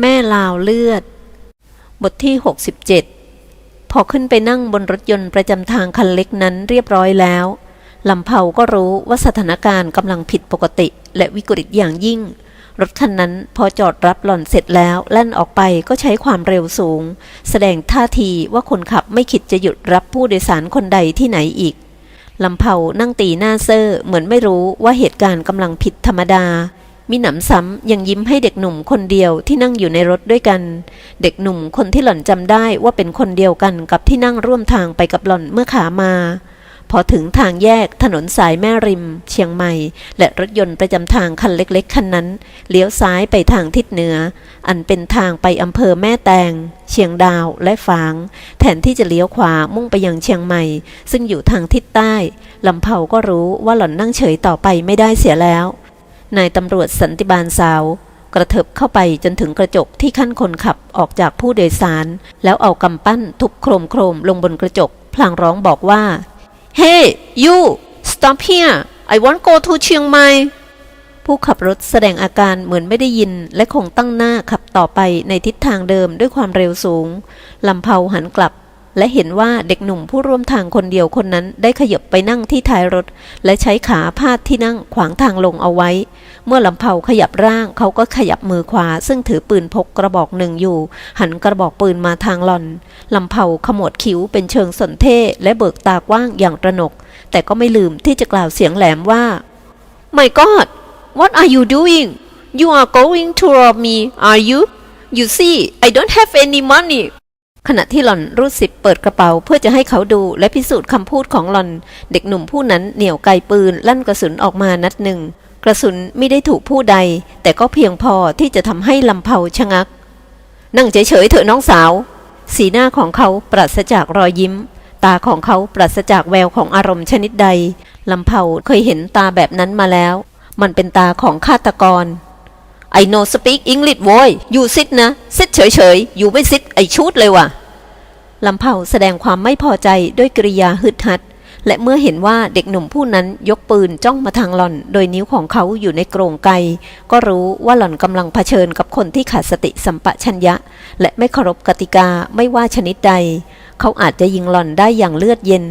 แม่ลาวเลือด บทที่ 67 พอขึ้นไปนั่งบนรถยนต์ประจำทางคันเล็กนั้นเรียบร้อยแล้วลำเผาก็รู้ว่าสถานการณ์กำลังผิดปกติ และวิกฤตอย่างยิ่ง รถคันนั้นพอจอดรับหล่อนเสร็จแล้ว แล่นออกไปก็ใช้ความเร็วสูง แสดงท่าทีว่าคนขับไม่คิดจะหยุดรับผู้โดยสารคนใดที่ไหนอีกลำเผานั่งตีหน้าเซอร์เหมือนไม่รู้ว่าเหตุการณ์กำลังผิดธรรมดา มีหนำซ้ำยังยิ้มให้เด็กหนุ่มคนเดียวที่นั่งอยู่ในรถด้วยกัน เด็กหนุ่มคนที่หล่อนจำได้ว่าเป็นคนเดียวกันกับที่นั่งร่วมทางไปกับหล่อนเมื่อขามา พอถึงทางแยกถนนสายแม่ริม เชียงใหม่ และรถยนต์ประจำทางคันเล็กๆคันนั้น เลี้ยวซ้ายไปทางทิศเหนือ อันเป็นทางไปอำเภอแม่แตง เชียงดาวและฝาง แทนที่จะเลี้ยวขวามุ่งไปยังเชียงใหม่ ซึ่งอยู่ทางทิศใต้ลำเผาก็รู้ว่าหล่อนนั่งเฉยต่อไปไม่ได้เสียแล้ว นายตำรวจสันติบาลสาว กระเถิบเข้าไปจนถึงกระจกที่ขั้นคนขับออกจากผู้โดยสาร แล้วเอากำปั้นทุบโครมโครมลงบนกระจก พลางร้องบอกว่า Hey you stop here I want go to เชียงใหม่ผู้ขับรถแสดงอาการเหมือนไม่ได้ยิน และคงตั้งหน้าขับต่อไปในทิศทางเดิมด้วยความเร็วสูงลำเผาหันกลับ และเห็นว่าเด็กหนุ่มผู้ร่วมทางคนเดียวคนนั้นได้ขยับไปนั่งที่ท้ายรถ และใช้ขาพาดที่นั่งขวางทางลงเอาไว้ เมื่อลำเผาขยับร่างเขาก็ขยับมือขวา ซึ่งถือปืนพกกระบอกหนึ่งอยู่ หันกระบอกปืนมาทางหลอนลำเผาขมวดคิ้วเป็นเชิงสนเท่และเบิกตากว้างอย่างตระหนก แต่ก็ไม่ลืมที่จะกล่าวเสียงแหลมว่า My God what are you doing you are going to rob me are you you see I don't have any money ขณะที่หล่อนรูดซิปเปิดกระเป๋าเพื่อจะให้เขาดูและพิสูจน์คำพูดของหล่อน เด็กหนุ่มผู้นั้นเหนี่ยวไกปืนลั่นกระสุนออกมานัดหนึ่ง ระสุนไม่ได้ถูกผู้ใด แต่ก็เพียงพอที่จะทำให้ลำเผาชะงัก นั่งเฉยๆเถอะน้องสาว สีหน้าของเขาปราศจากรอยยิ้ม ตาของเขาปราศจากแววของอารมณ์ชนิดใดลำเผาเคยเห็นตาแบบนั้นมาแล้ว มันเป็นตาของฆาตกร I know speak English boy อยู่ซิดนะซิดเฉยๆ อยู่ไม่ซิดไอชุดเลยว่ะลำเผาแสดงความไม่พอใจด้วยกริยาฮึดฮัด และเมื่อเห็นว่าเด็กหนุ่มผู้นั้นยกปืนจ้องมาทางหล่อน โดยนิ้วของเขาอยู่ในกรงไกก็รู้ว่าหล่อนกำลังเผชิญกับคนที่ขาดสติสัมปชัญญะ และไม่เคารพกติกาไม่ว่าชนิดใด เขาอาจจะยิงหล่อนได้อย่างเลือดเย็น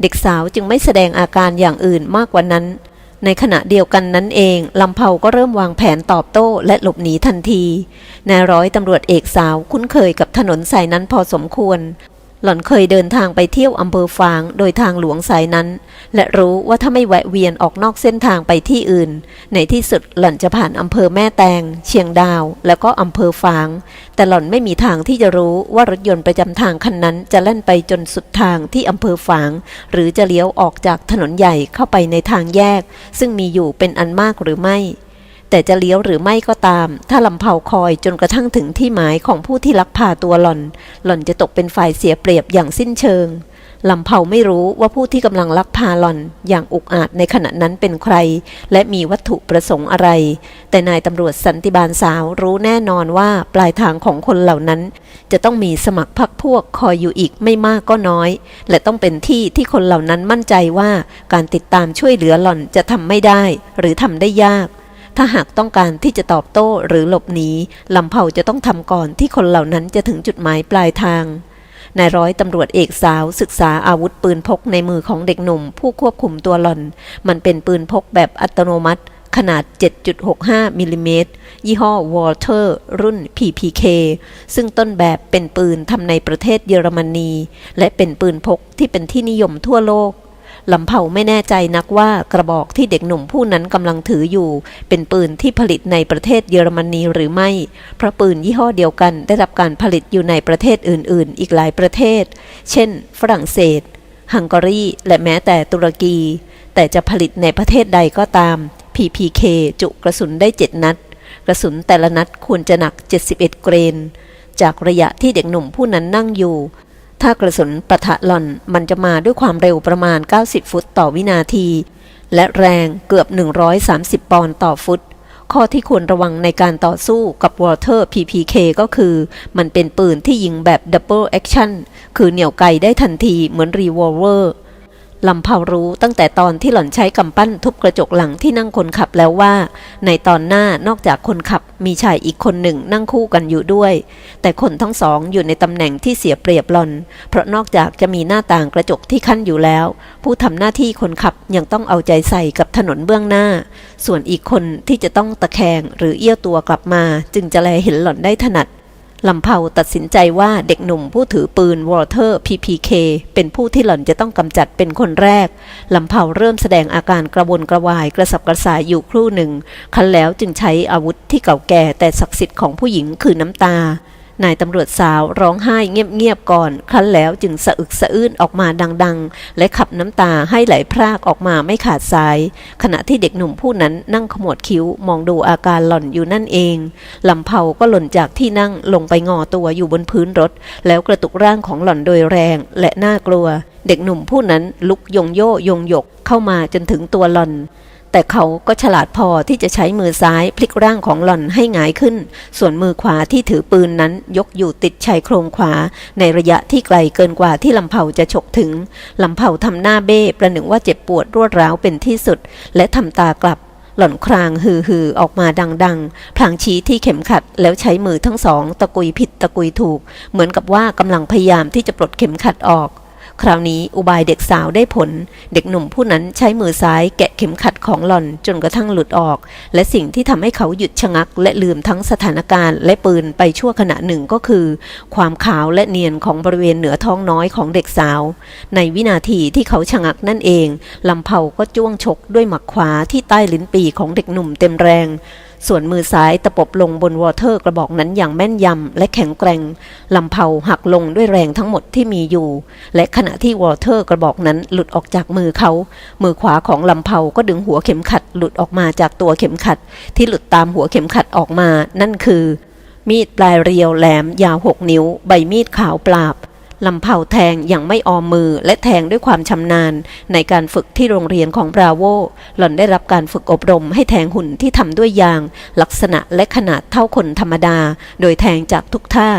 เด็กสาวจึงไม่แสดงอาการอย่างอื่นมากกว่านั้น ในขณะเดียวกันนั้นเองลำเผาก็เริ่มวางแผนตอบโต้และหลบหนีทันทีนายร้อยตำรวจเอกสาวคุ้นเคยกับถนนสายนั้นพอสมควร หล่อนเคยเดินทางไปเที่ยวอำเภอฝางโดยทางหลวงสายนั้น และรู้ว่าถ้าไม่แวะเวียนออกนอกเส้นทางไปที่อื่น ในที่สุดหล่อนจะผ่านอำเภอแม่แตง เชียงดาว แล้วก็อำเภอฝาง แต่หล่อนไม่มีทางที่จะรู้ว่ารถยนต์ประจำทางคันนั้นจะแล่นไปจนสุดทางที่อำเภอฝาง หรือจะเลี้ยวออกจากถนนใหญ่เข้าไปในทางแยก ซึ่งมีอยู่เป็นอันมากหรือไม่ แต่จะเลี้ยวหรือไม่ก็ตาม ถ้าลำเผาคอยจนกระทั่งถึงที่หมายของผู้ที่ลักพาตัวหล่อน หล่อนจะตกเป็นฝ่ายเสียเปรียบอย่างสิ้นเชิงลำเผาไม่รู้ว่าผู้ที่กำลังลักพาหล่อนอย่างอุกอาจในขณะนั้นเป็นใคร และมีวัตถุประสงค์อะไร แต่นายตำรวจสันติบาลสาวรู้แน่นอนว่าปลายทางของคนเหล่านั้น จะต้องมีสมัครพรรคพวกคอยอยู่อีกไม่มากก็น้อย และต้องเป็นที่ที่คนเหล่านั้นมั่นใจว่าการติดตามช่วยเหลือหล่อนจะทำไม่ได้ หรือทำได้ยาก ถ้าหากต้องการที่จะตอบโต้หรือหลบหนีลำเผาจะต้องทำก่อนที่คนเหล่านั้นจะถึงจุดหมายปลายทางนายร้อยตำรวจเอกสาวศึกษาอาวุธปืนพกในมือของเด็กหนุ่ม ผู้ควบคุมตัวหล่อน มันเป็นปืนพกแบบอัตโนมัติ ขนาด 7.65 มิลลิเมตร ยี่ห้อ Walter รุ่น PPK ซึ่งต้นแบบเป็นปืนทำในประเทศเยอรมนี และเป็นปืนพกที่เป็นที่นิยมทั่วโลก ลำเผาไม่แน่ใจนักว่ากระบอกที่เด็กหนุ่มผู้นั้นกำลังถืออยู่ เป็นปืนที่ผลิตในประเทศเยอรมนีหรือไม่ เพราะปืนยี่ห้อเดียวกันได้รับการผลิตอยู่ในประเทศอื่น ๆ อีกหลายประเทศ เช่น ฝรั่งเศส ฮังการี และแม้แต่ตุรกี แต่จะผลิตในประเทศใดก็ตาม PPK จุกระสุนได้ 7 นัด กระสุนแต่ละนัดควรจะหนัก 71 เกรน จากระยะที่เด็กหนุ่มผู้นั้นนั่งอยู่ ถ้ากระสุนปะทะหล่อนมันจะมาด้วยความเร็วประมาณ 90 ฟุตต่อวินาที และแรงเกือบ 130 ปอนด์ต่อฟุต ข้อที่ควรระวังในการต่อสู้กับวอลเทอร์ PPK ก็คือ มันเป็นปืนที่ยิงแบบดับเบิลแอคชั่น คือเหนี่ยวไกได้ทันทีเหมือนรีวอลเวอร์ ลำเผารู้ตั้งแต่ตอนที่หล่อนใช้กำปั้นทุบกระจกหลังที่นั่งคนขับแล้วว่า ในตอนหน้านอกจากคนขับมีชายอีกคนหนึ่งนั่งคู่กันอยู่ด้วย แต่คนทั้งสองอยู่ในตำแหน่งที่เสียเปรียบหล่อน เพราะนอกจากจะมีหน้าต่างกระจกที่ขั้นอยู่แล้ว ผู้ทำหน้าที่คนขับยังต้องเอาใจใส่กับถนนเบื้องหน้า ส่วนอีกคนที่จะต้องตะแคงหรือเอี้ยวตัวกลับมา จึงจะแลเห็นหล่อนได้ถนัด ลำเผาตัดสินใจว่าเด็กหนุ่มผู้ถือปืนวอลเทอร์ PPK เป็นผู้ที่หล่อนจะต้องกำจัดเป็นคนแรก ลำเผาเริ่มแสดงอาการกระวนกระวายกระสับกระส่ายอยู่ครู่หนึ่ง คันแล้วจึงใช้อาวุธที่เก่าแก่แต่ศักดิ์สิทธิ์ของผู้หญิงคือน้ำตา นายตำรวจสาวร้องไห้เงียบๆก่อน ครั้นแล้วจึงสะอึกสะอื้นออกมาดังๆ และขับน้ำตาให้ไหลพรากออกมาไม่ขาดสาย ขณะที่เด็กหนุ่มผู้นั้นนั่งขมวดคิ้วมองดูอาการหล่อนอยู่นั่นเองลำเผาก็หล่นจากที่นั่งลงไปงอตัวอยู่บนพื้นรถ แล้วกระตุกร่างของหล่อนโดยแรงและน่ากลัว เด็กหนุ่มผู้นั้นลุกยงโยยงหยกเข้ามาจนถึงตัวหล่อน แต่เขาก็ฉลาดพอที่จะใช้มือซ้ายพลิกร่างของหล่อนให้หงายขึ้น ส่วนมือขวาที่ถือปืนนั้นยกอยู่ติดชายโครงขวา ในระยะที่ไกลเกินกว่าที่ลำเผาจะฉกถึง ลำเผาทำหน้าเบ้ประหนึ่งว่าเจ็บปวดรวดร้าวเป็นที่สุด และทำตากลับหล่อนครางฮือฮือออกมาดังๆ พลางชี้ที่เข็มขัดแล้วใช้มือทั้งสอง ตะกุยผิดตะกุยถูก เหมือนกับว่ากำลังพยายามที่จะปลดเข็มขัดออก คราวนี้อุบายเด็กสาวได้ผล เด็กหนุ่มผู้นั้นใช้มือซ้ายแกะเข็มขัดของหล่อนจนกระทั่งหลุดออก และสิ่งที่ทำให้เขาหยุดชะงัก และลืมทั้งสถานการณ์และปืนไปชั่วขณะหนึ่งก็คือ ความขาวและเนียนของบริเวณเหนือท้องน้อยของเด็กสาว ในวินาทีที่เขาชะงักนั่นเองลำเผาก็จ้วงชกด้วยหมักขวาที่ใต้ลิ้นปีของเด็กหนุ่มเต็มแรง ส่วนมือซ้ายตะปบลงบนวอเตอร์กระบอกนั้นอย่างแม่นยำและแข็งแกร่งลำเผาหักลงด้วยแรงทั้งหมดที่มีอยู่ และขณะที่วอเตอร์กระบอกนั้นหลุดออกจากมือเขา มือขวาของลำเผาก็ดึงหัวเข็มขัด หลุดออกมาจากตัวเข็มขัด ที่หลุดตามหัวเข็มขัดออกมา นั่นคือ มีดปลายเรียวแหลมยาวหกนิ้ว ใบมีดขาวปราบ ลำเผาแทงอย่างไม่ออมมือและแทงด้วยความชำนาญ ในการฝึกที่โรงเรียนของบราโว หล่อนได้รับการฝึกอบรมให้แทงหุ่นที่ทำด้วยยาง ลักษณะและขนาดเท่าคนธรรมดา โดยแทงจากทุกท่า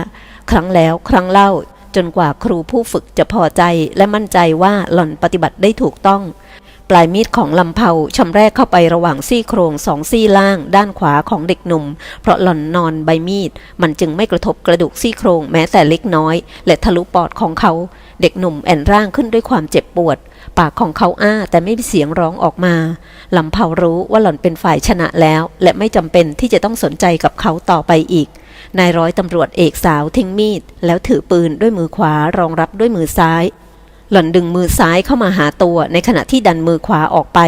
ครั้งแล้วครั้งเล่าจนกว่าครูผู้ฝึกจะพอใจและมั่นใจว่าหล่อนปฏิบัติได้ถูกต้อง ปลายมีดของลำเผาชำแรกเข้าไประหว่างซี่โครงสองซี่ล่าง ด้านขวาของเด็กหนุ่ม เพราะหล่อนนอนใบมีด มันจึงไม่กระทบกระดูกซี่โครงแม้แต่เล็กน้อย และทะลุปอดของเขา เด็กหนุ่มแอนร่างขึ้นด้วยความเจ็บปวด ปากของเขาอ้าแต่ไม่มีเสียงร้องออกมาลำเผารู้ว่าหล่อนเป็นฝ่ายชนะแล้ว และไม่จำเป็นที่จะต้องสนใจกับเขาต่อไปอีกนายร้อยตำรวจเอกสาวทิ้งมีด แล้วถือปืนด้วยมือขวารองรับด้วยมือซ้าย หล่อนดึงมือซ้ายเข้ามาหาตัว ในขณะที่ดันมือขวาออกไป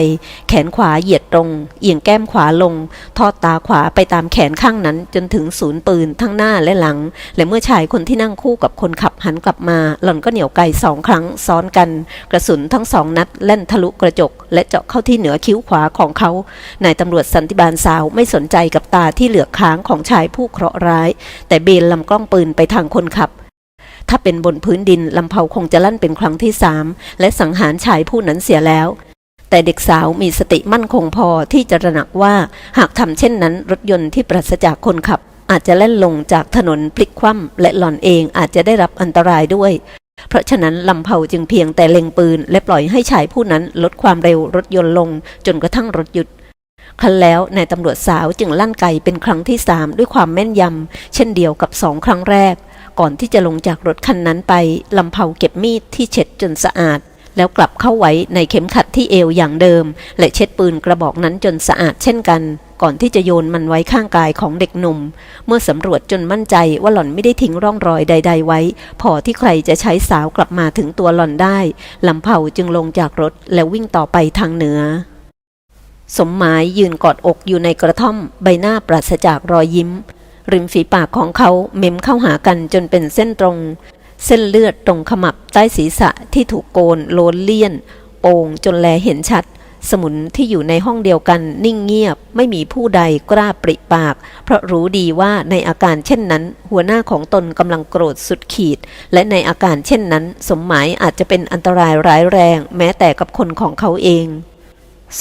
แขนขวาเหยียดตรง เอียงแก้มขวาลง ทอดตาขวาไปตามแขนข้างนั้นจนถึงศูนย์ปืนทั้งหน้าและหลัง และเมื่อชายคนที่นั่งคู่กับคนขับหันกลับมา หล่อนก็เหนี่ยวไกสองครั้งซ้อนกัน กระสุนทั้งสองนัดแล่นทะลุกระจก และเจาะเข้าที่เหนือคิ้วขวาของเขานายตำรวจสันติบาลสาวไม่สนใจกับตาที่เหลือกค้างของชายผู้เคราะห์ร้าย แต่เบนลำกล้องปืนไปทางคนขับ ถ้าเป็นบนพื้นดินลำเผาคงจะลั่นเป็นครั้งที่สามและสังหารชายผู้นั้นเสียแล้ว แต่เด็กสาวมีสติมั่นคงพอที่จะระหนักว่าหากทำเช่นนั้นรถยนต์ที่ปราศจากคนขับ อาจจะแล่นลงจากถนนพลิกคว่ำและหล่อนเองอาจจะได้รับอันตรายด้วย เพราะฉะนั้นลำเผาจึงเพียงแต่เล็งปืน และปล่อยให้ชายผู้นั้นลดความเร็วรถยนต์ลง จนกระทั่งรถหยุดคันแล้วนายตำรวจสาวจึงลั่นไกเป็นครั้งที่สามด้วยความแม่นยำเช่นเดียวกับสองครั้งแรก ก่อนที่จะลงจากรถคันนั้นไปลำเผาเก็บมีดที่เช็ดจนสะอาด แล้วกลับเข้าไว้ในเข็มขัดที่เอวอย่างเดิม และเช็ดปืนกระบอกนั้นจนสะอาดเช่นกัน ก่อนที่จะโยนมันไว้ข้างกายของเด็กหนุ่ม เมื่อสำรวจจนมั่นใจว่าหล่อนไม่ได้ทิ้งร่องรอยใด ๆ ไว้ พอที่ใครจะใช้สาวกลับมาถึงตัวหล่อนได้ลำเผาจึงลงจากรถแล้ววิ่งต่อไปทางเหนือสมหมายยืนกอดอกอยู่ในกระท่อมใบหน้าปราศจากรอยยิ้ม ริมฝีปากของเขาเม้มเข้าหากันจนเป็นเส้นตรง เส้นเลือดตรงขมับใต้ศีรษะที่ถูกโกนโลนเลี่ยน โป่งจนแลเห็นชัด สมุนที่อยู่ในห้องเดียวกันนิ่งเงียบ ไม่มีผู้ใดกล้าปริปาก เพราะรู้ดีว่าในอาการเช่นนั้น หัวหน้าของตนกำลังโกรธสุดขีด และในอาการเช่นนั้น สมหมายอาจจะเป็นอันตรายร้ายแรง แม้แต่กับคนของเขาเอง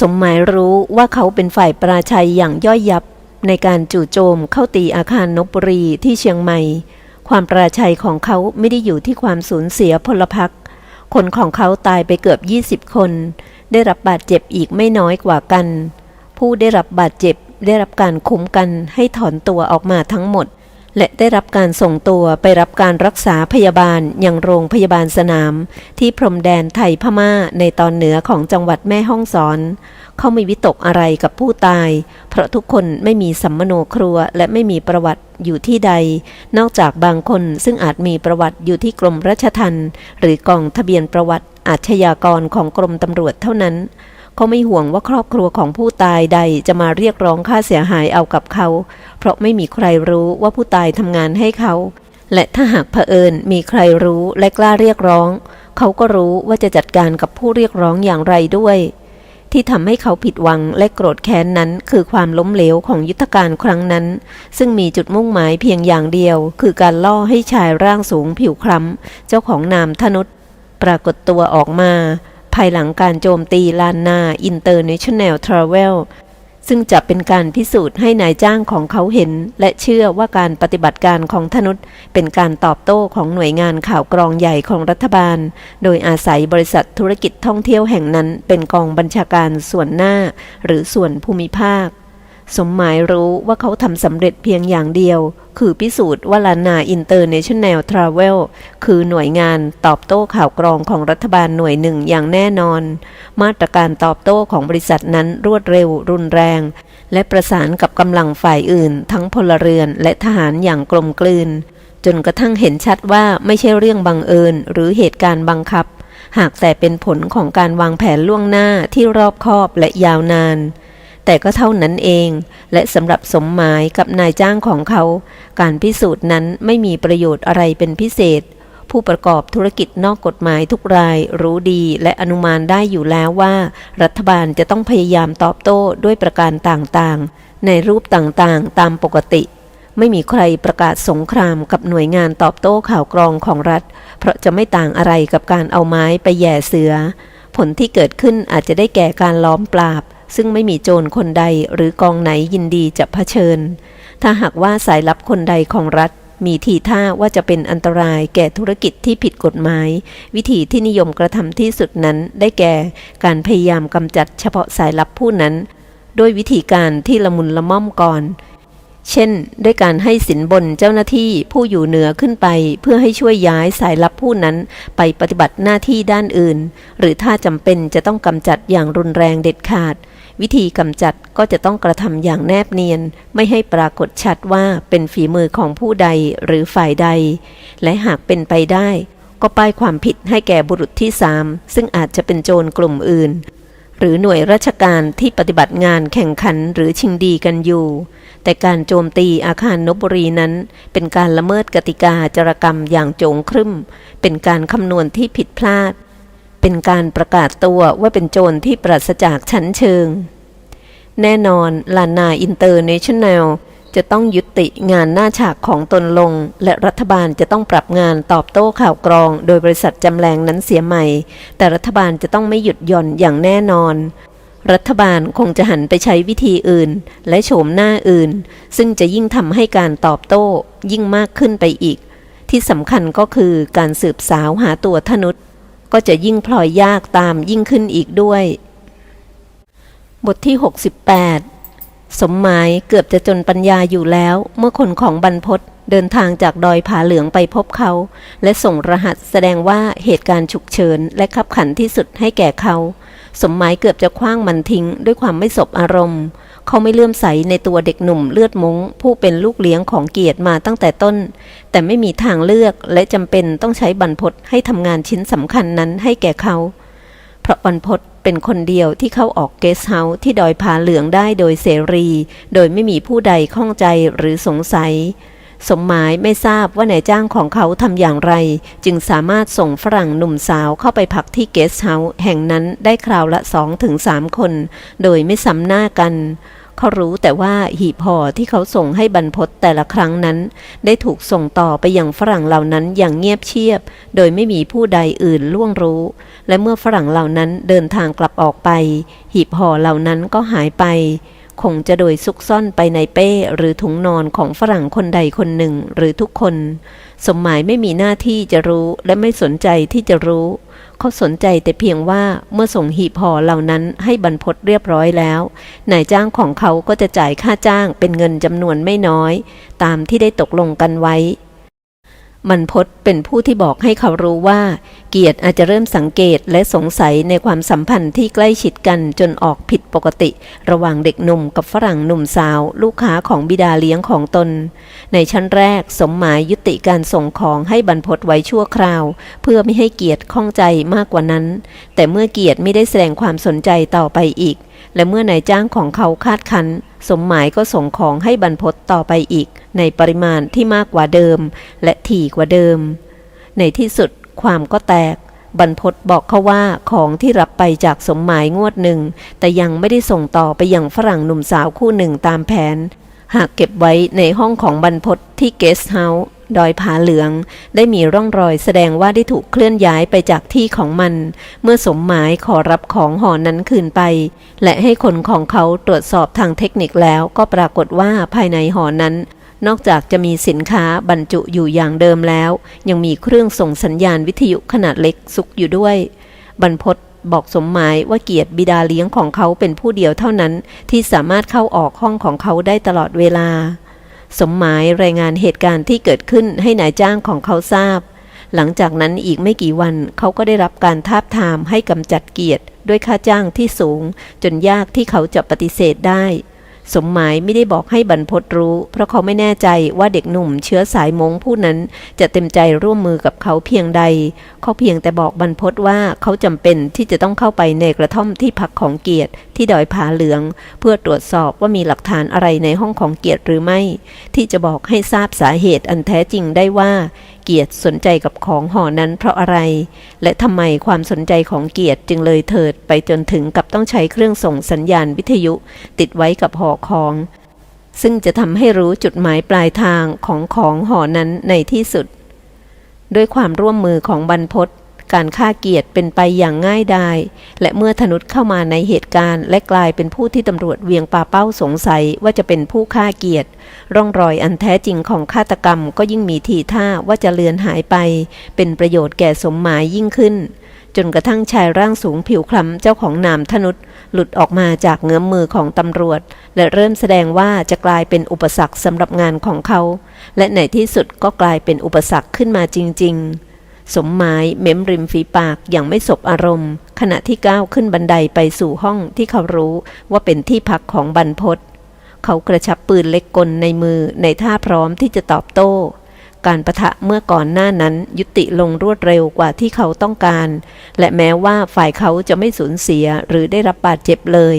สมหมายรู้ว่าเขาเป็นฝ่ายปราชัยอย่างย่อยยับ ในการจู่โจมเข้าตีอาคารนบบุรีที่เชียงใหม่ ความประชัยของเขาไม่ได้อยู่ที่ความสูญเสียพลพรรคคนของเขาตายไปเกือบ 20 คน ได้รับบาดเจ็บอีกไม่น้อยกว่ากัน ผู้ได้รับบาดเจ็บได้รับการคุ้มกันให้ถอนตัวออกมาทั้งหมด และได้รับการส่งตัวไปรับการรักษาพยาบาลอยังโรงพยาบาลสนาม ที่พรมแดนไทยพม่าในตอนเหนือของจังหวัดแม่ฮ่องสอน เขาไม่วิตกอะไรกับผู้ตาย เพราะทุกคนไม่มีสัมมโนครัวและไม่มีประวัติอยู่ที่ใด นอกจากบางคนซึ่งอาจมีประวัติอยู่ที่กรมราชทัณฑ์หรือกองทะเบียนประวัติอาชญากรของกรมตำรวจเท่านั้น เขาไม่ห่วงว่าครอบครัวของผู้ตายใดจะมาเรียกร้องค่าเสียหายเอากับเขา เพราะไม่มีใครรู้ว่าผู้ตายทำงานให้เขา และถ้าหากเผอิญมีใครรู้และกล้าเรียกร้อง เขาก็รู้ว่าจะจัดการกับผู้เรียกร้องอย่างไรด้วย ที่ทำให้เขาผิดหวังและโกรธแค้นนั้น คือความล้มเหลวของยุทธการครั้งนั้น ซึ่งมีจุดมุ่งหมายเพียงอย่างเดียว คือการล่อให้ชายร่างสูงผิวคล้ำเจ้าของนามธนุษปรากฏตัวออกมา ภายหลังการโจมตีลานนาอินเตอร์เนชั่นแนลทราเวลซึ่งจะเป็นการพิสูจน์ให้นายจ้างของเขาเห็น และเชื่อว่าการปฏิบัติการของธนุษเป็นการตอบโต้ของหน่วยงานข่าวกรองใหญ่ของรัฐบาล โดยอาศัยบริษัทธุรกิจท่องเที่ยวแห่งนั้น เป็นกองบัญชาการส่วนหน้า หรือส่วนภูมิภาค สมหมายรู้ว่าเขาทำสำเร็จเพียงอย่างเดียว คือพิสูจน์ว่าลานาอินเตอร์เนชั่นแนลทราเวลคือหน่วยงานตอบโต้ข่าวกรองของรัฐบาลหน่วยหนึ่งอย่างแน่นอน มาตรการตอบโต้ของบริษัทนั้นรวดเร็วรุนแรง และประสานกับกำลังฝ่ายอื่น ทั้งพลเรือนและทหารอย่างกลมกลืน จนกระทั่งเห็นชัดว่าไม่ใช่เรื่องบังเอิญ หรือเหตุการณ์บังคับ หากแต่เป็นผลของการวางแผนล่วงหน้าที่รอบคอบและยาวนาน แต่ก็เท่านั้นเอง และสำหรับสมหมายกับนายจ้างของเขา การพิสูจน์นั้นไม่มีประโยชน์อะไรเป็นพิเศษ ผู้ประกอบธุรกิจนอกกฎหมายทุกรายรู้ดีและอนุมานได้อยู่แล้วว่า รัฐบาลจะต้องพยายามตอบโต้ด้วยประการต่างๆ ในรูปต่างๆ ตามปกติไม่มีใครประกาศสงครามกับหน่วยงานตอบโต้ข่าวกรองของรัฐ เพราะจะไม่ต่างอะไรกับการเอาไม้ไปแย่เสือ ผลที่เกิดขึ้นอาจจะได้แก่การล้อมปราบ ซึ่งไม่มีโจรคนใดหรือกองไหนยินดีจะเผชิญ ถ้าหากว่าสายลับคนใดของรัฐมีทีท่าว่าจะเป็นอันตรายแก่ธุรกิจที่ผิดกฎหมาย วิธีที่นิยมกระทำที่สุดนั้นได้แก่ การพยายามกำจัดเฉพาะสายลับผู้นั้น ด้วยวิธีการที่ละมุนละม่อมก่อน เช่น ด้วยการให้สินบนเจ้าหน้าที่ผู้อยู่เหนือขึ้นไป เพื่อให้ช่วยย้ายสายลับผู้นั้น ไปปฏิบัติหน้าที่ด้านอื่น หรือถ้าจำเป็นจะต้องกำจัดอย่างรุนแรงเด็ดขาด วิธีกำจัดก็จะต้องกระทำอย่างแนบเนียน ไม่ให้ปรากฏชัดว่าเป็นฝีมือของผู้ใดหรือฝ่ายใด และหากเป็นไปได้ ก็ป้ายความผิดให้แก่บุรุษที่สามซึ่งอาจจะเป็นโจรกลุ่มอื่น หรือหน่วยราชการที่ปฏิบัติงานแข่งขันหรือชิงดีกันอยู่ แต่การโจมตีอาคารนบบุรีนั้น เป็นการละเมิดกติกาจรกรรมอย่างโจงครึ่ม เป็นการคำนวณที่ผิดพลาด เป็นการประกาศตัวว่าเป็นโจรที่ปราศจากชั้นเชิง แน่นอนลานาอินเตอร์เนชั่นแนลจะต้องยุติงานหน้าฉากของตนลง และรัฐบาลจะต้องปรับงานตอบโต้ข่าวกรอง โดยบริษัทจำแรงนั้นเสียใหม่ แต่รัฐบาลจะต้องไม่หยุดหย่อนอย่างแน่นอน รัฐบาลคงจะหันไปใช้วิธีอื่น และโฉมหน้าอื่น ซึ่งจะยิ่งทำให้การตอบโต้ยิ่งมากขึ้นไปอีก ที่สำคัญก็คือการสืบสาวหาตัวธนุษ ก็จะยิ่งพลอยยากตามยิ่งขึ้นอีกด้วย บทที่ 68 สมหมายเกือบจะจนปัญญาอยู่แล้ว เมื่อคนของบรรพศเดินทางจากดอยผาเหลืองไปพบเขา และส่งรหัสแสดงว่าเหตุการณ์ฉุกเฉินและขับขันที่สุดให้แก่เขา สมหมายเกือบจะคว้างมันทิ้งด้วยความไม่สบอารมณ์ เขาไม่เลื่อมใสในตัวเด็กหนุ่มเลือดมุง้ง ผู้เป็นลูกเลี้ยงของเกียรติมาตั้งแต่ต้น แต่ไม่มีทางเลือกและจำเป็นต้องใช้บรรพศให้ทำงานชิ้นสำคัญนั้นให้แก่เขา เพราะบรรพศเป็นคนเดียวที่เข้าออกเกสเฮาส์ที่ดอยผาเหลืองได้โดยเสรี โดยไม่มีผู้ใดข้องใจหรือสงสัย สมหมายไม่ทราบว่านายจ้างของเขาทำอย่างไร จึงสามารถส่งฝรั่งหนุ่มสาวเข้าไปพักที่เกสต์เฮาส์แห่งนั้นได้คราวละสองถึงสามคน โดยไม่ซ้ำหน้ากัน เขารู้แต่ว่าหีบห่อที่เขาส่งให้บรรพศแต่ละครั้งนั้น ได้ถูกส่งต่อไปยังฝรั่งเหล่านั้นอย่างเงียบเชียบ โดยไม่มีผู้ใดอื่นล่วงรู้ และเมื่อฝรั่งเหล่านั้นเดินทางกลับออกไป หีบห่อเหล่านั้นก็หายไป คงจะโดยซุกซ่อนไปในเป้หรือถุงนอนของฝรั่งคนใดคนหนึ่งหรือทุกคน สมหมายไม่มีหน้าที่จะรู้และไม่สนใจที่จะรู้ เขาสนใจแต่เพียงว่าเมื่อส่งหีบห่อเหล่านั้นให้บรรพศเรียบร้อยแล้วนายจ้างของเขาก็จะจ่ายค่าจ้างเป็นเงินจำนวนไม่น้อย ตามที่ได้ตกลงกันไว้ มันพศเป็นผู้ที่บอกให้เขารู้ว่า เกียรติอาจจะเริ่มสังเกตและสงสัยในความสัมพันธ์ที่ใกล้ชิดกันจนออกผิดปกติ ระหว่างเด็กหนุ่มกับฝรั่งหนุ่มสาว ลูกค้าของบิดาเลี้ยงของตน ในชั้นแรกสมหมายยุติการส่งของให้บรรพตไว้ชั่วคราว เพื่อไม่ให้เกียรติข้องใจมากกว่านั้น แต่เมื่อเกียรติไม่ได้แสดงความสนใจต่อไปอีก และเมื่อนายจ้างของเขาคาดคัน สมหมายก็ส่งของให้บรรพศต่อไปอีก ในปริมาณที่มากกว่าเดิม และถี่กว่าเดิม ในที่สุดความก็แตก บรรพศบอกเขาว่าของที่รับไปจากสมหมายงวดหนึ่ง แต่ยังไม่ได้ส่งต่อไปยังฝรั่งหนุ่มสาวคู่หนึ่งตามแผน หากเก็บไว้ในห้องของบรรพศที่เกสต์เฮาส์ ดอยผาเหลือง ได้มีร่องรอยแสดงว่าได้ถูกเคลื่อนย้ายไปจากที่ของมัน เมื่อสมหมายขอรับของห่อนั้นคืนไป และให้คนของเขาตรวจสอบทางเทคนิคแล้วก็ปรากฏว่าภายในห่อนั้นนอกจากจะมีสินค้าบรรจุอยู่อย่างเดิมแล้ว ยังมีเครื่องส่งสัญญาณวิทยุขนาดเล็กซุกอยู่ด้วย บรรพตบอกสมหมายว่าเกียรติบิดาเลี้ยงของเขาเป็นผู้เดียวเท่านั้น ที่สามารถเข้าออกห้องของเขาได้ตลอดเวลา สมหมายรายงานเหตุการณ์ที่เกิดขึ้นให้นายจ้างของเขาทราบ หลังจากนั้นอีกไม่กี่วันเขาก็ได้รับการทาบทามให้กำจัดเกียรติ ด้วยค่าจ้างที่สูง จนยากที่เขาจะปฏิเสธได้ สมหมายไม่ได้บอกให้บรรพตรู้ เพราะเขาไม่แน่ใจว่าเด็กหนุ่มเชื้อสายมงผู้นั้นจะเต็มใจร่วมมือกับเขาเพียงใด เขาเพียงแต่บอกบรรพตว่าเขาจำเป็นที่จะต้องเข้าไปในกระท่อมที่พักของเกียรติที่ดอยผาเหลือง เพื่อตรวจสอบว่ามีหลักฐานอะไรในห้องของเกียรติหรือไม่ ที่จะบอกให้ทราบสาเหตุอันแท้จริงได้ว่าเกียรติสนใจกับของห่อนั้นเพราะอะไร และทำไมความสนใจของเกียรติจึงเลยเถิดไปจนถึงกับต้องใช้เครื่องส่งสัญญาณวิทยุ ติดไว้กับห่อของ ซึ่งจะทำให้รู้จุดหมายปลายทางของของห่อนั้นในที่สุด ด้วยความร่วมมือของบรรพต การฆ่าเกียรติเป็นไปอย่างง่ายดาย และเมื่อธนุษเข้ามาในเหตุการณ์ และกลายเป็นผู้ที่ตำรวจเวียงป่าเป้าสงสัยว่าจะเป็นผู้ฆ่าเกียรติ ร่องรอยอันแท้จริงของฆาตกรรมก็ยิ่งมีทีท่าว่าจะเลือนหายไป เป็นประโยชน์แก่สมหมายยิ่งขึ้น จนกระทั่งชายร่างสูงผิวคล้ำเจ้าของนามธนุษหลุดออกมาจากเงื้อมมือของตำรวจ และเริ่มแสดงว่าจะกลายเป็นอุปสรรคสำหรับงานของเขา และในที่สุดก็กลายเป็นอุปสรรคขึ้นมาจริง ๆ สมหมายเม้มริมฝีปากอย่างไม่สบอารมณ์ ขณะที่ก้าวขึ้นบันไดไปสู่ห้องที่เขารู้ว่าเป็นที่พักของบรรพตเขากระชับปืนเล็กกลในมือในท่าพร้อมที่จะตอบโต้ การประทะเมื่อก่อนหน้านั้นยุติลงรวดเร็วกว่าที่เขาต้องการ และแม้ว่าฝ่ายเขาจะไม่สูญเสียหรือได้รับบาดเจ็บเลย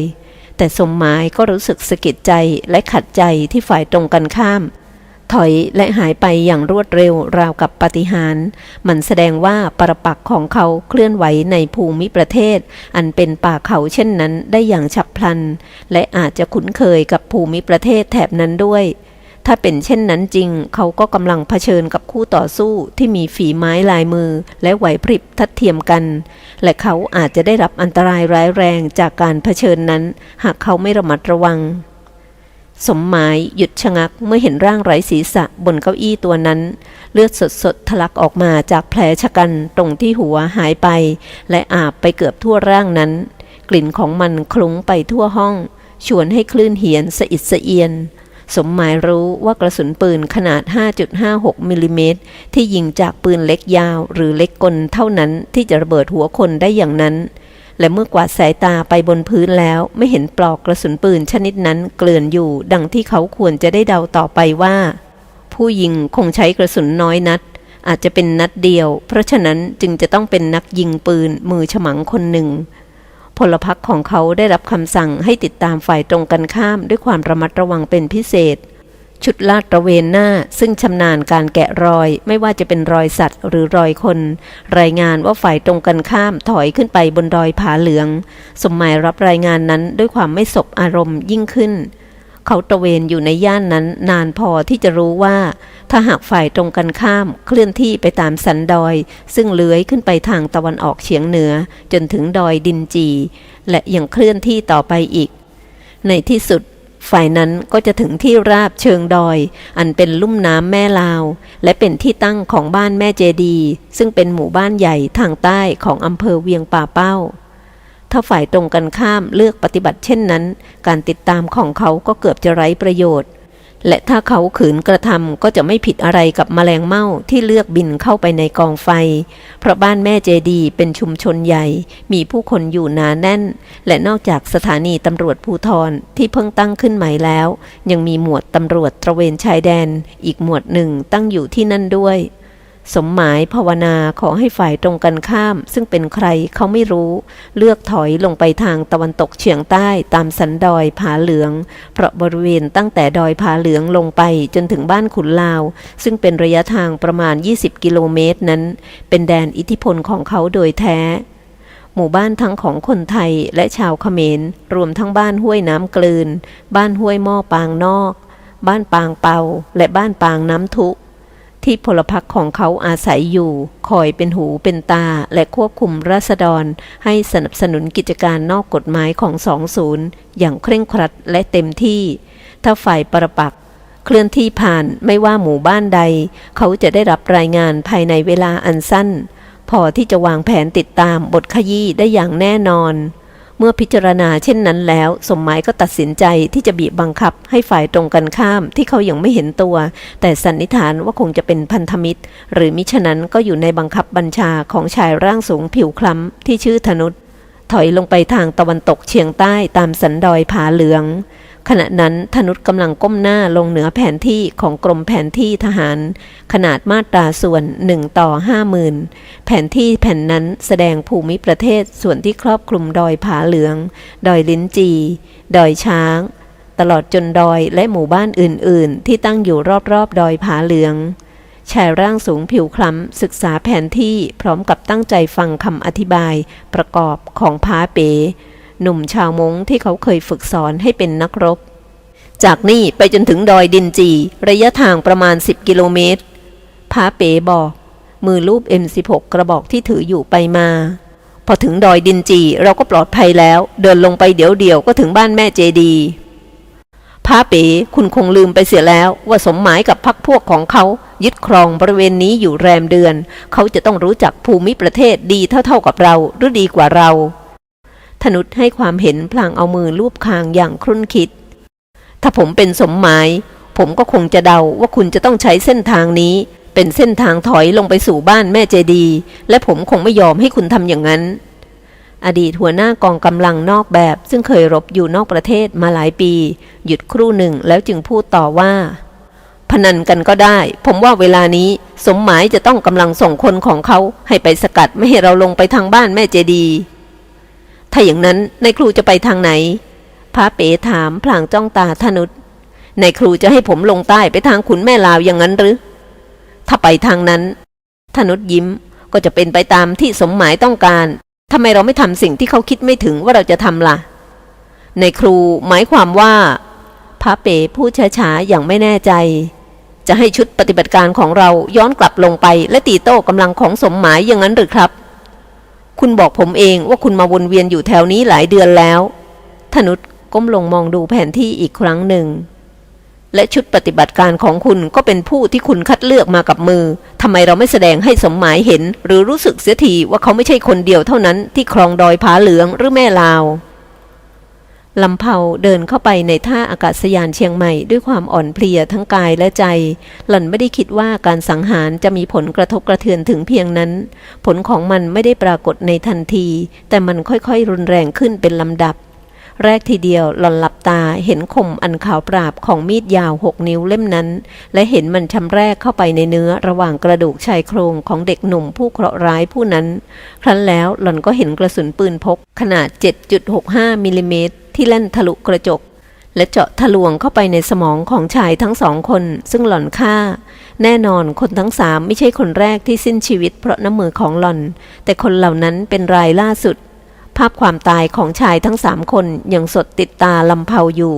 แต่สมหมายก็รู้สึกสะกิดใจและขัดใจที่ฝ่ายตรงกันข้าม ถอยและหายไปอย่างรวดเร็วราวกับปฏิหาร มันแสดงว่าปรปักของเขาเคลื่อนไหวในภูมิประเทศ อันเป็นป่าเขาเช่นนั้นได้อย่างฉับพลัน และอาจจะคุ้นเคยกับภูมิประเทศแถบนั้นด้วย ถ้าเป็นเช่นนั้นจริง เขาก็กำลังเผชิญกับคู่ต่อสู้ที่มีฝีไม้ลายมือ และไหวพริบทัดเทียมกัน และเขาอาจจะได้รับอันตรายร้ายแรงจากการเผชิญนั้น หากเขาไม่ระมัดระวัง สมหมายหยุดชะงักเมื่อเห็นร่างไร้ศีรษะบนเก้าอี้ตัวนั้น เลือดสดๆทะลักออกมาจากแผลชะกันตรงที่หัวหายไป และอาบไปเกือบทั่วร่างนั้น กลิ่นของมันคลุ้งไปทั่วห้อง ชวนให้คลื่นเหียนสะอิดสะเอียน สมหมายรู้ว่ากระสุนปืนขนาด 5.56มิลลิเมตรที่ยิงจากปืนเล็กยาวหรือเล็กกลเท่านั้นที่จะระเบิดหัวคนได้อย่างนั้น และเมื่อกวาดสายตาไปบนพื้นแล้วไม่เห็นปลอกกระสุนปืนชนิดนั้นเกลื่อนอยู่ ดังที่เขาควรจะได้เดาต่อไปว่า ผู้ยิงคงใช้กระสุนน้อยนัด อาจจะเป็นนัดเดียว เพราะฉะนั้นจึงจะต้องเป็นนักยิงปืนมือฉมังคนหนึ่ง พลพรรคของเขาได้รับคำสั่งให้ติดตามฝ่ายตรงกันข้ามด้วยความระมัดระวังเป็นพิเศษ ชุดลาดตระเวนหน้า ซึ่งชำนาญการแกะรอย ไม่ว่าจะเป็นรอยสัตว์หรือรอยคน รายงานว่าฝ่ายตรงกันข้ามถอยขึ้นไปบนดอยผาเหลือง สมหมายรับรายงานนั้นด้วยความไม่สบอารมณ์ยิ่งขึ้น เขาตระเวนอยู่ในย่านนั้นนานพอที่จะรู้ว่า ถ้าหากฝ่ายตรงกันข้ามเคลื่อนที่ไปตามสันดอย ซึ่งเลื้อยขึ้นไปทางตะวันออกเฉียงเหนือ จนถึงดอยดินจี และยังเคลื่อนที่ต่อไปอีก ในที่สุด ฝ่ายนั้นก็จะถึงที่ราบเชิงดอย อันเป็นลุ่มน้ำแม่ลาว และเป็นที่ตั้งของบ้านแม่เจดี ซึ่งเป็นหมู่บ้านใหญ่ทางใต้ของอำเภอเวียงป่าเป้า ถ้าฝ่ายตรงกันข้ามเลือกปฏิบัติเช่นนั้น การติดตามของเขาก็เกือบจะไร้ประโยชน์ และถ้าเขาขืนกระทำก็จะไม่ผิดอะไรกับแมลงเม่าที่เลือกบินเข้าไปในกองไฟ เพราะบ้านแม่เจดีเป็นชุมชนใหญ่ มีผู้คนอยู่หนาแน่น และนอกจากสถานีตำรวจภูทรที่เพิ่งตั้งขึ้นใหม่แล้ว ยังมีหมวดตำรวจตระเวนชายแดน อีกหมวดหนึ่งตั้งอยู่ที่นั่นด้วย สมหมายภาวนาขอให้ฝ่ายตรงกันข้าม ซึ่งเป็นใครเขาไม่รู้ เลือกถอยลงไปทางตะวันตกเฉียงใต้ตามสันดอยผาเหลือง เพราะบริเวณตั้งแต่ดอยผาเหลืองลงไปจนถึงบ้านขุนลาว ซึ่งเป็นระยะทางประมาณ 20 กิโลเมตรนั้น เป็นแดนอิทธิพลของเขาโดยแท้ หมู่บ้านทั้งของคนไทยและชาวเขมร รวมทั้งบ้านห้วยน้ำกลืน บ้านห้วยหม้อปางนอก บ้านปางเปาและบ้านปางน้ำทุก ที่พลพรรคของเขาอาศัยอยู่ คอยเป็นหูเป็นตา และควบคุมราษฎร ให้สนับสนุนกิจการนอกกฎหมายของสองศูนย์อย่างเคร่งครัดและเต็มที่ ถ้าฝ่ายประปักเคลื่อนที่ผ่านไม่ว่าหมู่บ้านใด เขาจะได้รับรายงานภายในเวลาอันสั้น พอที่จะวางแผนติดตามบทขยี้ได้อย่างแน่นอน เมื่อพิจารณาเช่นนั้นแล้ว สมหมายก็ตัดสินใจที่จะบีบบังคับให้ฝ่ายตรงกันข้ามที่เขายัางไม่เห็นตัว แต่สันนิษฐานว่าคงจะเป็นพันธมิตร หรือมิฉะนั้นก็อยู่ในบังคับบัญชาของชายร่างสูงผิวคล้ำที่ชื่อธนุษถอยลงไปทางตะวันตกเฉียงใต้ตามสันดอยผาเหลือง ขณะนั้นธนุษกำลังก้มหน้าลงเหนือแผนที่ของกรมแผนที่ทหาร ขนาดมาตราส่วน 1 ต่อ 50,000 แผนที่แผ่นนั้นแสดงภูมิประเทศส่วนที่ครอบคลุมดอยผาเหลือง ดอยลิ้นจี ดอยช้าง ตลอดจนดอยและหมู่บ้านอื่น ๆ ที่ตั้งอยู่รอบ ๆ ดอยผาเหลืองชายร่างสูงผิวคล้ำ ศึกษาแผนที่พร้อมกับตั้งใจฟังคำอธิบายประกอบของพาเป๋ หนุ่มชาวมงที่เขาเคยฝึกสอนให้เป็นนักรบ จากนี่ไปจนถึงดอยดินจี ระยะทางประมาณ 10 กิโลเมตรพาเป๋บอก มือรูป M16 กระบอกที่ถืออยู่ไปมา พอถึงดอยดินจีเราก็ปลอดภัยแล้ว เดินลงไปเดี๋ยวเดียวก็ถึงบ้านแม่เจดีพาเป๋คุณคงลืมไปเสียแล้ว ว่าสมหมายกับพักพวกของเขา ยึดครองบริเวณนี้อยู่แรมเดือน เขาจะต้องรู้จักภูมิประเทศดีเท่าๆกับเรา หรือดีกว่าเรา ธนุษให้ความเห็นพลางเอามือลูบคางอย่างครุ่นคิด ถ้าผมเป็นสมหมาย ผมก็คงจะเดาว่าคุณจะต้องใช้เส้นทางนี้ เป็นเส้นทางถอยลงไปสู่บ้านแม่เจดี และผมคงไม่ยอมให้คุณทำอย่างนั้น อดีตหัวหน้ากองกำลังนอกแบบ ซึ่งเคยรบอยู่นอกประเทศมาหลายปี หยุดครู่หนึ่งแล้วจึงพูดต่อว่าพนันกันก็ได้ ผมว่าเวลานี้สมหมายจะต้องกำลังส่งคนของเขาให้ไปสกัดไม่ให้เราลงไปทางบ้านแม่เจดี ถ้าอย่างนั้นนายครูจะไปทางไหน พระเป๋ถามพลางจ้องตาธนุษนายครูจะให้ผมลงใต้ไปทางขุนแม่ลาวอย่างนั้นหรือ ถ้าไปทางนั้นธนุษยิ้มก็จะเป็นไปตามที่สมหมายต้องการทำไมเราไม่ทำสิ่งที่เขาคิดไม่ถึงว่าเราจะทำล่ะ ในครูหมายความว่า พระเป๋พูดช้าๆอย่างไม่แน่ใจ จะให้ชุดปฏิบัติการของเราย้อนกลับลงไปและตีโต้กำลังของสมหมายอย่างนั้นหรือครับ คุณบอกผมเองว่าคุณมาวนเวียนอยู่แถวนี้หลายเดือนแล้วธนุษก้มลงมองดูแผนที่อีกครั้งหนึ่ง และชุดปฏิบัติการของคุณก็เป็นผู้ที่คุณคัดเลือกมากับมือทำไมเราไม่แสดงให้สมหมายเห็น หรือรู้สึกเสียทีว่าเขาไม่ใช่คนเดียวเท่านั้นที่ครองดอยผาเหลืองหรือแม่ลาว ลำเผาเดินเข้าไปในท่าอากาศยานเชียงใหม่ด้วยความอ่อนเพลียทั้งกายและใจ หล่อนไม่ได้คิดว่าการสังหารจะมีผลกระทบกระเทือนถึงเพียงนั้น ผลของมันไม่ได้ปรากฏในทันที แต่มันค่อยๆ รุนแรงขึ้นเป็นลำดับ แรกทีเดียวหล่อนหลับตาเห็นคมอันขาวปราบของมีดยาวหกนิ้วเล่มนั้น และเห็นมันชำแรกเข้าไปในเนื้อระหว่างกระดูกชายโครงของเด็กหนุ่มผู้เคราะห์ร้ายผู้นั้น ครั้นแล้วหล่อนก็เห็นกระสุนปืนพกขนาด 7.65มิลลิเมตร ที่แล่นทะลุกระจก และเจาะทะลวงเข้าไปในสมองของชายทั้งสองคน ซึ่งหล่อนฆ่า แน่นอนคนทั้งสามไม่ใช่คนแรกที่สิ้นชีวิตเพราะน้ำมือของหล่อน แต่คนเหล่านั้นเป็นรายล่าสุด ภาพความตายของชายทั้งสามคนยังสดติดตาลำเผาอยู่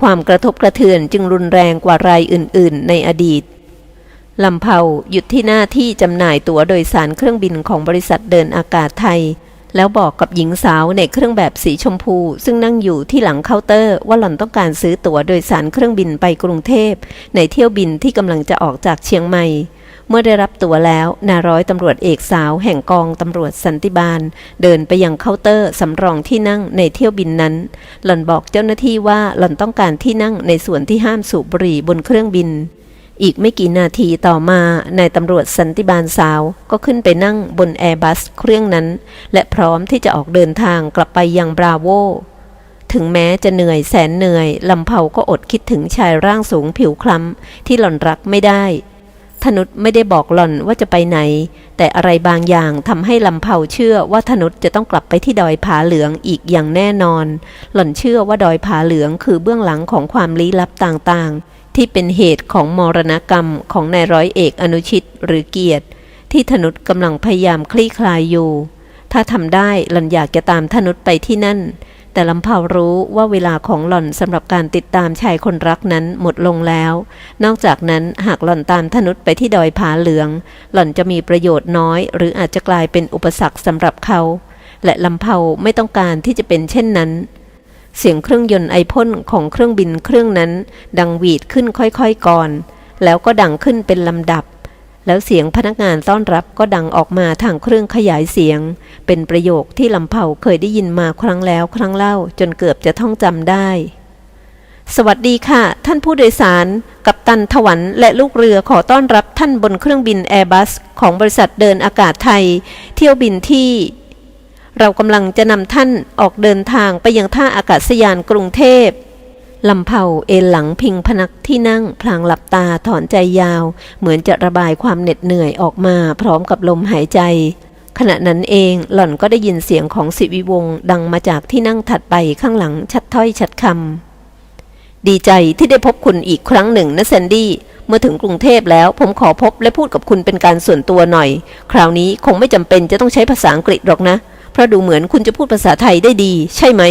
ความกระทบกระเทือนจึงรุนแรงกว่ารายอื่น ๆ ในอดีตลำเผาหยุดที่หน้าที่จำหน่ายตั๋วโดยสารเครื่องบินของบริษัทเดินอากาศไทย แล้วบอกกับหญิงสาวในเครื่องแบบสีชมพู ซึ่งนั่งอยู่ที่หลังเคาน์เตอร์ว่าหล่อนต้องการซื้อตั๋วโดยสารเครื่องบินไปกรุงเทพ ในเที่ยวบินที่กำลังจะออกจากเชียงใหม่ เมื่อได้รับตั๋วแล้ว นาร้อยตำรวจเอกสาวแห่งกองตำรวจสันติบาล เดินไปยังเคาน์เตอร์สำรองที่นั่งในเที่ยวบินนั้น หล่อนบอกเจ้าหน้าที่ว่าหล่อนต้องการที่นั่งในส่วนที่ห้ามสูบบุหรี่บนเครื่องบิน อีกไม่กี่นาทีต่อมานายตำรวจสันติบาลสาวก็ขึ้นไปนั่งบนแอร์บัสเครื่องนั้น และพร้อมที่จะออกเดินทางกลับไปยังบราโว ถึงแม้จะเหนื่อยแสนเหนื่อยลำเผาก็อดคิดถึงชายร่างสูงผิวคล้ำที่หล่อนรักไม่ได้ธนุษไม่ได้บอกหล่อนว่าจะไปไหน แต่อะไรบางอย่างทำให้ลำเผาเชื่อว่าธนุษจะต้องกลับไปที่ดอยผาเหลืองอีกอย่างแน่นอน หล่อนเชื่อว่าดอยผาเหลืองคือเบื้องหลังของความลี้ลับต่างๆ ที่เป็นเหตุของมรณกรรมของนายร้อยเอกอนุชิตหรือเกียรติ ที่ธนุษกำลังพยายามคลี่คลายอยู่ ถ้าทำได้หล่อนอยากจะตามธนุษไปที่นั่น แต่ลำเพารู้ว่าเวลาของหล่อนสำหรับการติดตามชายคนรักนั้นหมดลงแล้ว นอกจากนั้นหากหล่อนตามธนุษไปที่ดอยผาเหลือง หล่อนจะมีประโยชน์น้อย หรืออาจจะกลายเป็นอุปสรรคสำหรับเขาและลำเพาไม่ต้องการที่จะเป็นเช่นนั้น เสียงเครื่องยนต์ไอพ่นของเครื่องบินเครื่องนั้น ดังหวีดขึ้นค่อยๆก่อน แล้วก็ดังขึ้นเป็นลำดับ แล้วเสียงพนักงานต้อนรับก็ดังออกมาทางเครื่องขยายเสียง เป็นประโยคที่ลำเผาเคยได้ยินมาครั้งแล้วครั้งเล่าจนเกือบจะท่องจำได้ สวัสดีค่ะ ท่านผู้โดยสาร กัปตันถวันและลูกเรือขอต้อนรับท่านบนเครื่องบินแอร์บัสของบริษัทเดินอากาศไทย เที่ยวบินที่ เรากำลังจะนำท่านออกเดินทางไปยังท่าอากาศยานกรุงเทพลำเผาเอนหลังพิงพนักที่นั่งพลางหลับตาถอนใจยาว เหมือนจะระบายความเหน็ดเหนื่อยออกมาพร้อมกับลมหายใจ ขณะนั้นเองหล่อนก็ได้ยินเสียงของสิวิวงดังมาจากที่นั่งถัดไปข้างหลังชัดถ้อยชัดคำดีใจที่ได้พบคุณอีกครั้งหนึ่งนะแซนดี้เมื่อถึงกรุงเทพแล้วผมขอพบและพูดกับคุณเป็นการส่วนตัวหน่อย คราวนี้คงไม่จำเป็นจะต้องใช้ภาษาอังกฤษหรอกนะ เพราะดูเหมือนคุณจะพูดภาษาไทยได้ดี ใช่ไหม